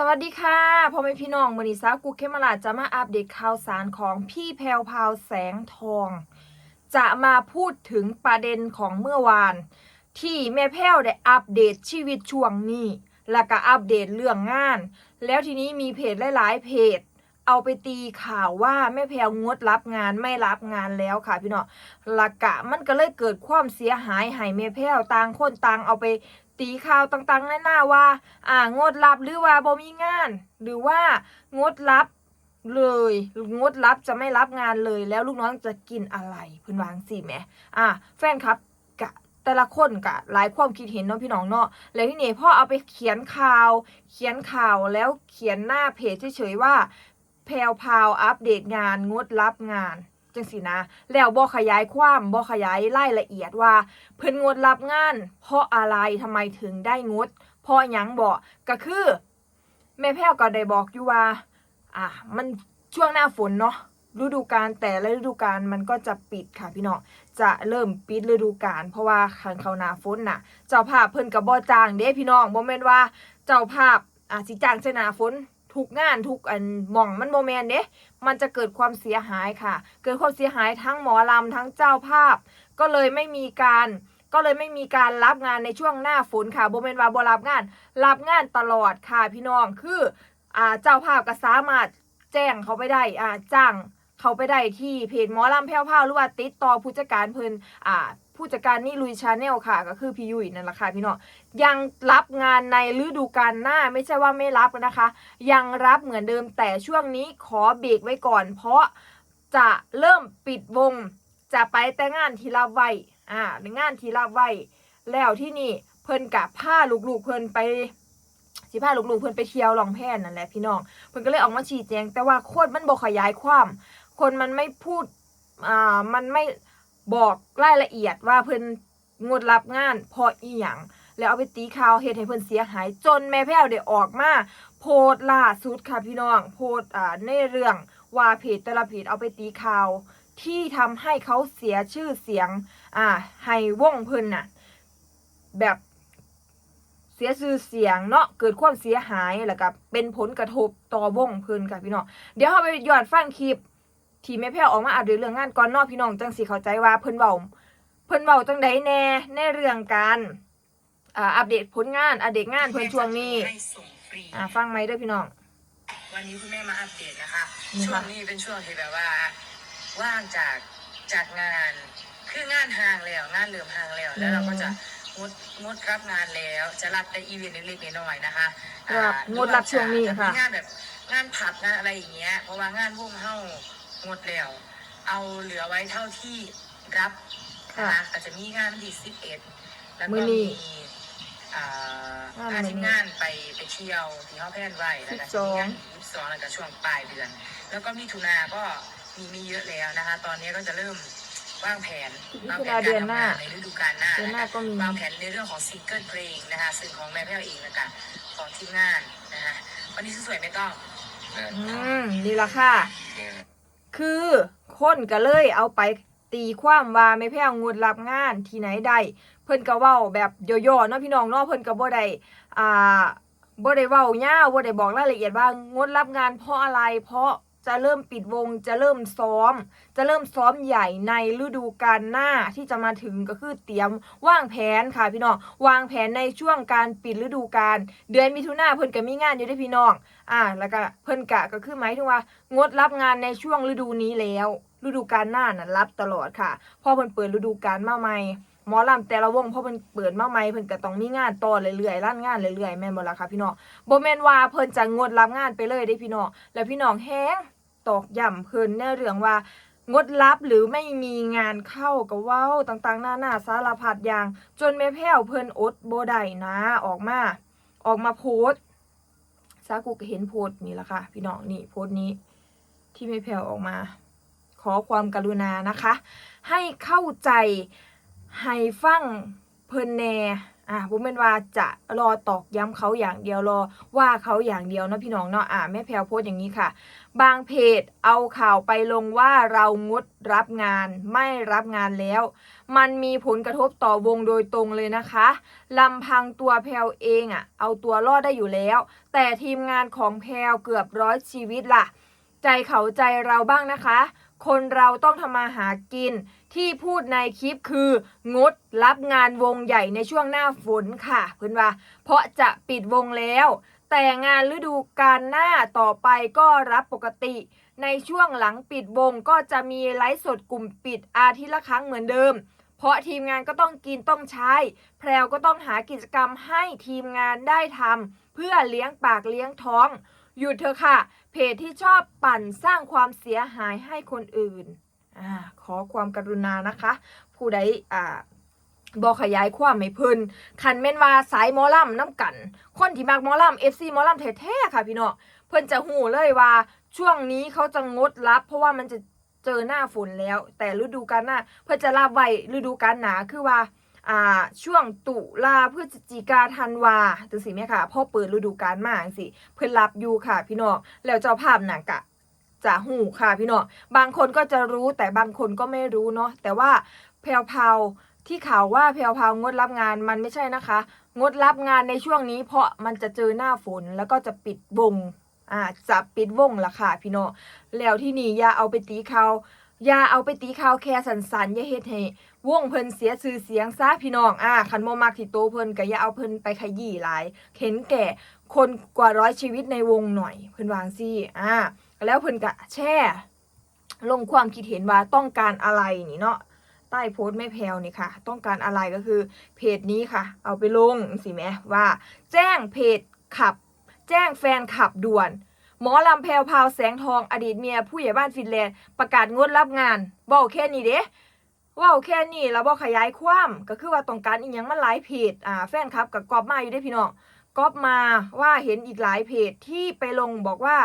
สวัสดีค่ะพ่อแม่พี่น้องมือนิสากุเคมราจะมาอัปเดตข่าวสารของพี่แพรวพาวแสงทอง จะมาพูดถึงประเด็นของเมื่อวาน ที่แม่แพรวได้อัปเดตชีวิตช่วงนี้ แล้วก็อัปเดตเรื่องงาน แล้วทีนี้มีเพจหลาย ๆ เพจ เอาไปตีข่าวว่าแม่แพรวงดรับงานไม่รับงานแล้วค่ะพี่น้องลักกะมันก็เลยเกิดความเสียหายให้แม่แพรวต่างคนต่างเอาไป ตีข่าวต่างๆหน้าว่า อ่างดรับหรือว่าบ่มีงาน หรือว่างดรับเลยงดรับจะไม่รับงานเลยแล้วลูกน้องจะกินอะไรเพิ่นวางสิแหมอะแฟนครับกะแต่ละคนกะหลายความคิดเห็นเนาะพี่น้องเนาะแล้วที่เนี่พ่อเอาไปเขียนข่าว เขียนข่าวแล้วเขียนหน้าเพจเฉยๆว่าแพลวพาวอัปเดตงานงดรับงาน จังสินะ แล้วบ่ขยายความบ่ขยายรายละเอียดว่า เพิ่นงดรับงาน เพราะอะไรทำไมถึงได้งด เพราะหยังบอกก็คือ แม่แพ้วก็ได้บอกอยู่ว่า อะมันช่วงหน้าฝนเนาะฤดูกาลแต่ละฤดูกาลมันก็จะปิดค่ะพี่น้องจะเริ่มปิดฤดูกาลเพราะว่าคันเขานาฝนน่ะ เจ้าภาพเพิ่นก็บ่จ้างเด้พี่น้องบ่แม่นว่า เจ้าภาพอะสิจ้างใส่หน้าฝน ทุกงานทุกอันหม่องมันบ่แมนเด้มันจะเกิดความเสียหายค่ะ เกิดความเสียหายทั้งหมอลำทั้งเจ้าภาพ ก็เลยไม่มีการก็เลยไม่มีการรับงานในช่วงหน้าฝนค่ะโบเมนว่าบรับงาน รับงานตลอดค่ะพี่น้องคืออ่าเจ้าภาพก็สามารถแจ้งเขาไปได้อ่าจ้างเขาไปได้ที่เพจหมอลำแพ้วพราหรือว่าติดต่อผู้จัดการเพิ่นอ่า ผู้จัดการนี่ลุยชาแนลค่ะ ก็คือพี่ยุ้ยนั่นแหละค่ะพี่น้องยังรับงานในฤดูกาลหน้าไม่ใช่ว่าไม่รับนะคะ ยังรับเหมือนเดิมแต่ช่วงนี้ขอเบรกไว้ก่อน เพราะจะเริ่มปิดวง จะไปแต่งานที่รับไว้อ่าในงานที่รับไว้แล้วที่นี่เพิ่นกับผ้าลูกๆเพิ่นไปสิผ้าลูกๆเพิ่นไปเที่ยวลองแพนนั่นแหละพี่น้องเพิ่นก็เลยออกมาชี้แจงแต่ว่าโคตรมันบอกขยายความ คนมันไม่พูดอ่ามันไม่ บอกรายละเอียดว่าเพิ่นงดรับงานเพราะอีหยังแล้วเอาไปตีข่าวเฮ็ดให้เพิ่นเสียหายจนแม่แพ้วได้ออกมา โพสต์ล่าสุดค่ะพี่น้อง โพสต์อ่าในเรื่องว่าเพจแต่ละเพจเอาไปตีข่าว ที่ทำให้เขาเสียชื่อเสียง อ่าให้วงเพิ่นน่ะ แบบเสียชื่อเสียงเนาะเกิดความเสียหายแล้วก็เป็นผลกระทบต่อวงเพิ่นค่ะพี่น้องเดี๋ยวเราไปย้อนฟังคลิป ที่แม่แพ้วออกมาอัปเดตเรื่องงานก่อนเนอกพี่น้องจังสิเข้าใจว่าเพิ่นเว้าเพิ่นเว้าจังใดแน่ในเรื่องการอ่าอัปเดตผลงานอัปเดตงานเพิ่นช่วงนี้ให้ส่งฟรีอ่าฟังไหมเด้อพี่น้อง วันนี้คุณแม่มาอัปเดตนะคะนี่ช่วค่ะงนี้เป็นช่วงที่แบบว่าว่างจากจากงานคืองานห่างแล้วงานเหลื่อมห่างแล้วแล้วเราก็จะงดงดรับงานแล้วจะรับแต่อีเวนต์เล็กๆน้อยๆนะคะอ่ารับงดรับช่วงนี้ค่ะจมีงานแบบงานผับงานอะไรอย่างเงี้ยเพราะว่างานวงเฮ้า งดแล้ว เอาเหลือไว้เท่าที่รับนะคะอาจจะมีงานวันที่สิบเอ็ดแล้วมื้ก็อนี้มีอ่าอ่าพามื้อนี้ทีมงานไปไปเที่ยวที่เขาแพลนไว้แล้วก็สิบสองมีงานยี่สิบสองแล้วก็ช่วงปลายเดือน แล้วก็มีทุนาก็มีมีเยอะแล้วนะคะ ตอนนี้ก็จะเริ่มวางแผนมิวางถุแผนานเดือนหน้าการทำงานในฤดูกาลหน้าเดือนหน้าก็มี วางแผนในเรื่องของซิงเกิลเพลงนะคะซึ่งของแม่แพ้วเองนะคะของทีมงานนะคะวันนี้สวยๆไม่ต้อง อืม นี่ละค่ะ คือคนก็เลยเอาไปตีความว่าไม่แพ้งงดรับงานที่ไหนได้เพิ่นก็เว้าแบบย่อๆเนาะพี่น้องเนาะเพิ่นก็บ่ได้อ่าบ่ได้เว้ายาวบ่ได้บอกรายละเอียดว่างดรับงานเพราะอะไรเพราะ จะเริ่มปิดวงจะเริ่มซ้อม จะเริ่มซ้อมใหญ่ในฤดูกาลหน้าที่จะมาถึงก็คือเตรียมวางแผนค่ะพี่น้องวางแผนในช่วงการปิดฤดูกาลเดือนมิถุนาเพิ่นก็มีงานอยู่ด้วยพี่น้องอ่าแล้วก็เพิ่นกะก็คือหมายถึงว่า งดรับงานในช่วงฤดูนี้แล้ว ฤดูกาลหน้าน่ะรับตลอดค่ะพอเพิ่นเปิดฤดูกาลมาใหม่หมอลำแต่ละวงพอเพิ่นเปิดมาใหม่เพิ่นก็ต้องมีงานต่อเรื่อยๆลั่นงานเรื่อยๆแม่นบ่ล่ะค่ะพี่น้องบ่แม่นว่าเพิ่นจะงดรับงานไปเลยเด้พี่น้องแล้วพี่น้องแฮง ตอกย่ำเพิ่นในเรื่องว่างดรับหรือไม่มีงานเข้าก็เว้าต่างๆหน้าหน้าสารพัดอย่าง จนแม่แพ้วเพิ่นอดโบได้นะออกมา ออกมาโพสซากุก็เห็นโพสนี่แหละค่ะ พี่น้องนี่โพสนี้ ที่ไม่แผ่วออกมา ขอความกรุณานะคะ ให้เข้าใจให้ฟังเพิ่นแน อ่าผมเป็นว่าจะรอตอกย้ำเขาอย่างเดียวรอว่าเขาอย่างเดียวเนาะพี่น้องเนาะอ่าแม่แพลวโพสต์อย่างนี้ค่ะ บางเพจเอาข่าวไปลงว่าเรางดรับงานไม่รับงานแล้ว มันมีผลกระทบต่อวงโดยตรงเลยนะคะลำพังตัวแพลวเองอะ่ะ เอาตัวรอดได้อยู่แล้ว แต่ทีมงานของแพลวเกือบร้อยชีวิตล่ะ ใจเขาใจเราบ้างนะคะ คนเราต้องทำมาหากิน ที่พูดในคลิปคืองดรับงานวงใหญ่ในช่วงหน้าฝนค่ะเพื่อนว่า เพราะจะปิดวงแล้ว แต่งานฤดูกาลหน้าต่อไปก็รับปกติ ในช่วงหลังปิดวงก็จะมีไลฟ์สดกลุ่มปิดอาทิตย์ละครั้งเหมือนเดิม เพราะทีมงานก็ต้องกินต้องใช้ แพรวก็ต้องหากิจกรรมให้ทีมงานได้ทำเพื่อเลี้ยงปากเลี้ยงท้องหยุดเถอะค่ะ เพจที่ชอบปั่นสร้างความเสียหายให้คนอื่น อาขอความกรุณานะคะ ผู้ใดอ่าบอขยายความไม่เพิ่นคันเม่นว่าสายมอลำน้ำกัน คนที่มักมอลำ FC หมอลำแท้ๆค่ะพี่น้องเพิ่นจะหูเลยว่าช่วงนี้เขาจะงดรับ เพราะว่ามันจะเจอหน้าฝนแล้ว แต่ฤดูกาลหน้าเพิ่นจะรับไว้ฤดูกาลหนาคือว่าอ่าช่วงตุลาพฤศจิกาธันวาจังสิแม่ค่ะพ่อเปิดฤดูกาลมาจังสิเพิ่นรับอยู่ค่ะพี่น้องแล้วเจ้าภาพหนังกะ จะหูค่ะพี่น้องบางคนก็จะรู้แต่บางคนก็ไม่รู้เนาะแต่ว่าแพรวพาที่ข่าวว่าแพรวพาวงดรับงานมันไม่ใช่นะคะ งดรับงานในช่วงนี้ เพราะมันจะเจอหน้าฝนแล้วก็จะปิดวงอ่าจะปิดวงละค่ะพี่น้องแล้วที่นี่อย่าเอาไปตีเขาอย่าเอาไปตีเขาแค่สันสันๆอย่าเฮ็ดให้วงเพิ่นเสียชื่อเสียงซะพี่น้องอ่าคันบ่มักที่โตเพิ่นก็อย่าเอาเพิ่นไปขยี้หลายเห็นแก่คนกว่าร้อยชีวิตในวงหน่อยเพิ่นวางซี่อ่า แล้วเพิ่นก็แช่ลงความคิดเห็นว่าต้องการอะไรนี่เนาะใต้โพสต์แม่แพลวนี่ค่ะ ต้องการอะไรก็คือเพจนี้ค่ะ เอาไปลงสิแม่ว่า แจ้งเพจขับ แจ้งแฟนขับด่วน หมอลำแพรวพาวแสงทองอดีตเมีย ผู้ใหญ่บ้านฟินแลนด์ประกาศงดรับงานบอกแค่นี้เด้ว้าแค่นี้แล้วบ่ขยายความก็คือว่าต้องการอีหยังมันหลายเพจอ่าแฟนคลับกับกอบมาอยู่ได้พี่น้องกอบมาว่าเห็นอีกหลายเพจที่ไปลงบอกว่า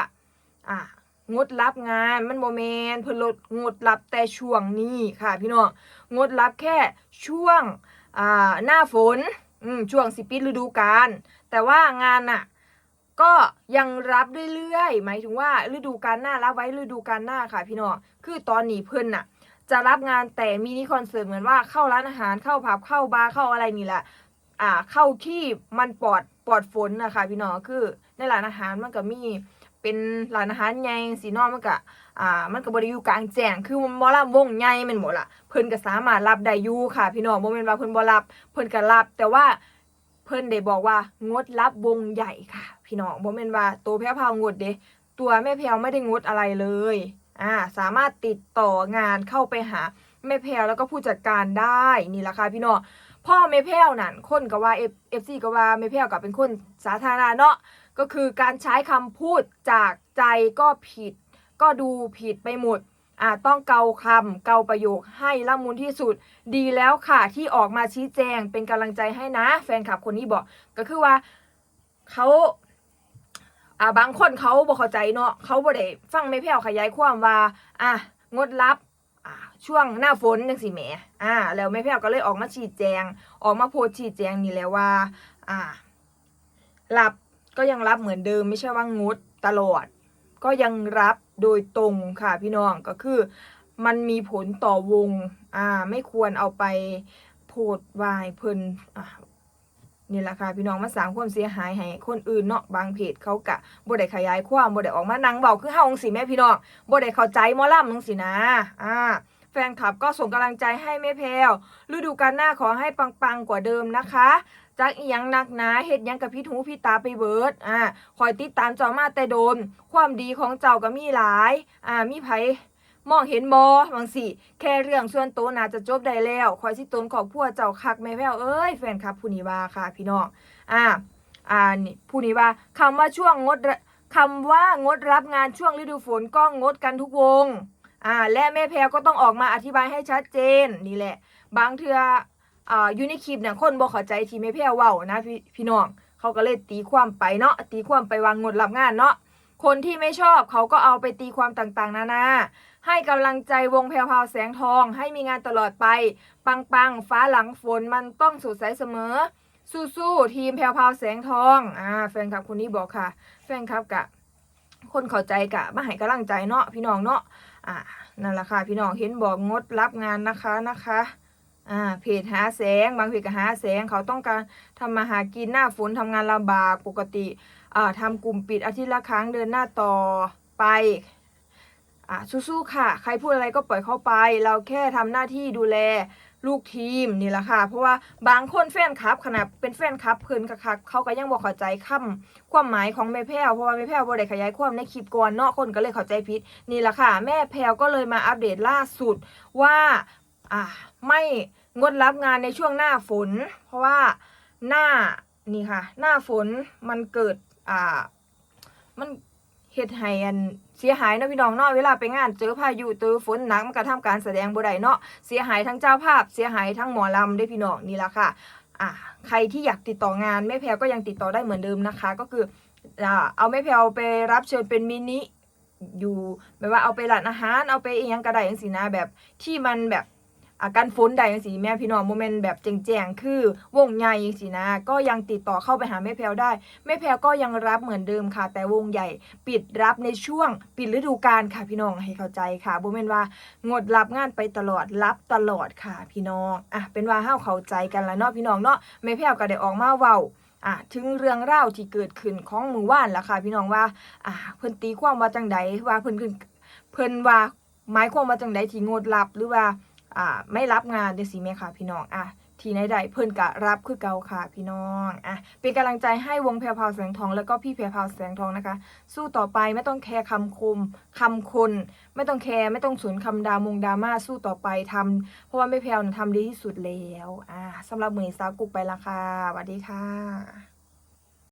อ่า งดรับงานมันโมเมนเพิ่นลดงดรับแต่ช่วงนี้ค่ะ พี่น้องงดรับแค่ช่วงอ่าหน้าฝนอืมช่วงสิปิดฤดูกาลแต่ว่างานน่ะก็ยังรับเรื่อยๆหมายถึงว่าฤดูกาลหน้ารับไว้ฤดูกาลหน้าค่ะ พี่น้องคือตอนนี้เพิ่นน่ะ จะรับงานแต่มินิคอนเสิร์ตเหมือนว่าเข้าร้านอาหารเข้าผับเข้าบาร์เข้าอะไรนี่แหละอ่าเข้าที่มันปลอดปลอดฝนนะคะพี่น้องคือในร้านอาหารมันก็มี เป็นร้านอาหารใหญ่สีนอกมันก็อ่ามันก็บ่ได้อยู่กลางแจ้งคือหมอลำวงใหญ่แม่นบ่ล่ะเพิ่นก็สามารถรับได้อยู่ค่ะ พี่น้องบ่แม่นว่าเพิ่นบ่รับเพิ่นก็รับ แต่ว่าเพิ่นได้บอกว่างดรับวงใหญ่ค่ะ พี่น้องบ่แม่นว่าตัวแพ้พาวงดเด้ตัวแม่แพรวไม่ได้งดอะไรเลยอ่าสามารถติดต่องานเข้าไปหาแม่แพรวแล้วก็ผู้จัดการได้นี่แหละค่ะพี่น้องพ่อแม่แพรวนั่นคนก็ว่าเอฟเอฟซีก็ว่าแม่แพรวก็เป็นคนสาธารณะเนาะ ก็คือการใช้คำพูดจากใจก็ผิด ก็ดูผิดไปหมดอ่าต้องเกาคำเกาประโยคให้ละมุนที่สุด ดีแล้วค่ะที่ออกมาชี้แจงเป็นกำลังใจให้นะ แฟนคลับคนนี้บอก ก็คือว่าเขาอ่าบางคนเขาบ่เข้าใจเนาะเขาบ่ได้ฟังไม่แผ่วขยายความว่าอะงดรับอ่าช่วงหน้าฝนจังสิแหมอ่าแล้วแม่แพ้วก็เลยออกมาชี้แจง ออกมาโพสชี้แจงนี่แหล้วว่าอ่ารับ ก็ยังรับเหมือนเดิมไม่ใช่ว่างดตลอด ก็ยังรับโดยตรงค่ะพี่น้องก็คือ มันมีผลต่อวงอ่าไม่ควรเอาไปโพดวายเพิ่นอ่านี่แหละค่ะพี่น้องมาสร้างความเสียหายให้คนอื่นเนาะบางเพจเขากะบ่ได้ขยายความบ่ได้ออกมานั่งเบาคือเฮาจังซี่แม่พี่น้องบ่ได้เข้าใจมอลำจังซี่นะอ่าแฟนคลับก็ส่งกำลังใจให้แม่แพรวฤดูกาลหน้าขอให้ปังๆกว่าเดิมนะคะ จักอียังนักหนาเฮ็ดยังกับพี่หูพี่ตาไปเบิดอ่าคอยติดตามเจ้ามาแต่โดน ความดีของเจ้าก็มีหลาย อ่ามีไผมองเห็นบอบางสิแค่เรื่องส่วนตัวน่าจะจบได้แล้วคอยสิตนขอบพัวเจ้าคักแม่แพ้วเอ้ยแฟนคลับผู้นี้ว่าค่ะ พี่น้องอ่าอ่านี่ผู้นี้ว่าคำว่าช่วงงดคำว่างดรับงานช่วงฤดูฝนก็งดกันทุกวงอ่าและแม่แพรก็ต้องออกมาอธิบายให้ชัดเจนนี่แหละ บางเทือ อ่าอยู่ในคลิปเนี่ยคนบ่เข้าใจที่แม่แพรเว้านะพี่พี่น้องเขาก็เลยตีความไปเนาะตีความไปวางงดรับงานเนาะคนที่ไม่ชอบเขาก็เอาไปตีความต่างๆ นานา ให้กำลังใจวงแพรวพราวแสงทอง ให้มีงานตลอดไป ปังๆ ฟ้าหลังฝนมันต้องสดใสเสมอ สู้ๆ ทีมแพรวพราวแสงทอง อ่า แฟนคลับคนนี้บอกค่ะ แฟนคลับกะ คนเข้าใจกะมาให้กำลังใจเนาะพี่น้องเนาะ อ่า นั่นแหละค่ะ พี่น้องเห็นบอกงดรับงานนะคะนะคะ อ่าเพจหาแสง บางเพจก็หาแสงเขาต้องการทำมาหากินหน้าฝนทำงานลำบากปกติอ่าทำกลุ่มปิดอาทิตย์ละครั้งเดินหน้าต่อไปอะสู้ๆค่ะ ใครพูดอะไรก็ปล่อยเข้าไป เราแค่ทำหน้าที่ดูแลลูกทีมนี่แหละค่ะ เพราะว่าบางคนแฟนคลับขนาดเป็นแฟนคลับเพิ่นกะคักเขาก็ยังบอกเข้าใจคำความหมายของแม่แพ้วเพราะว่าแม่แพ้วบ่ได้ขยายความในคลิปก่อนเนาะคนก็เลยเข้าใจผิดนี่แหละค่ะ แม่แพรวก็เลยมาอัปเดตล่าสุดว่า อ่าไม่งดรับงานในช่วงหน้าฝน เพราะว่าหน้านี่ค่ะ หน้าฝนมันเกิดอ่ามันเฮ็ดให้อันเสียหายนะพี่น้องเนาะเวลาไปงานเจอพายุเจอฝนหนักมันก็ทำการแสดงบ่ได้เนาะเสียหายทั้งเจ้าภาพเสียหายทั้งหมอลำเด้พี่น้องนี่ละค่ะอ่าใครที่อยากติดต่องานแม่แพรวก็ยังติดต่อได้เหมือนเดิมนะคะ ก็คืออ่าเอาแม่แพรวไปรับเชิญเป็นมินิอยู่แบบว่าเอาไปร้านอาหารเอาไปเอียังก็ได้จังซี่นะแบบที่มันแบบ การฝนได้จังซี่แม่พี่น้องโมเมนต์แบบแจงๆคือวงใหญ่จังซี่นะ ก็ยังติดต่อเข้าไปหาแม่แพรวได้ แม่แพรวก็ยังรับเหมือนเดิมค่ะ แต่วงใหญ่ปิดรับในช่วงปิดฤดูกาลค่ะพี่น้องให้เข้าใจค่ะบ่แม่นว่างดรับงานไปตลอดรับตลอดค่ะพี่น้องอะเป็นว่าเฮาเข้าใจกันแล้วเนาะพี่น้องเนาะแม่แพรวก็ได้ออกมาเว้าอะถึงเรื่องราที่เกิดขึ้นของมู่บ้านล่ะค่ะพี่น้องว่าอะเพิ่นตีความว่าจังใดว่าเพิ่นเพิ่นเพิ่นว่าหมายความว่าจังใดที่งดรับหรือว่า อ่าไม่รับงานจังซี่แม่ค่ะพี่น้องอะทีไหนใดเพิ่นกะรับคือเก่าค่ะพี่น้องอะเป็นกำลังใจให้วงแพรวพาวแสงทอง แล้วก็พี่แพรวพาวแสงทองนะคะ สู้ต่อไปไม่ต้องแคร์คำคมคำคน ไม่ต้องแคร์ไม่ต้องสนคำดามงดราม่าสู้ต่อไปทำเพราะว่าแม่แพรวน่ะทำดีที่สุดแล้วอะสำหรับมือนี้สาวกุกไปละค่ะสวัสดีค่ะ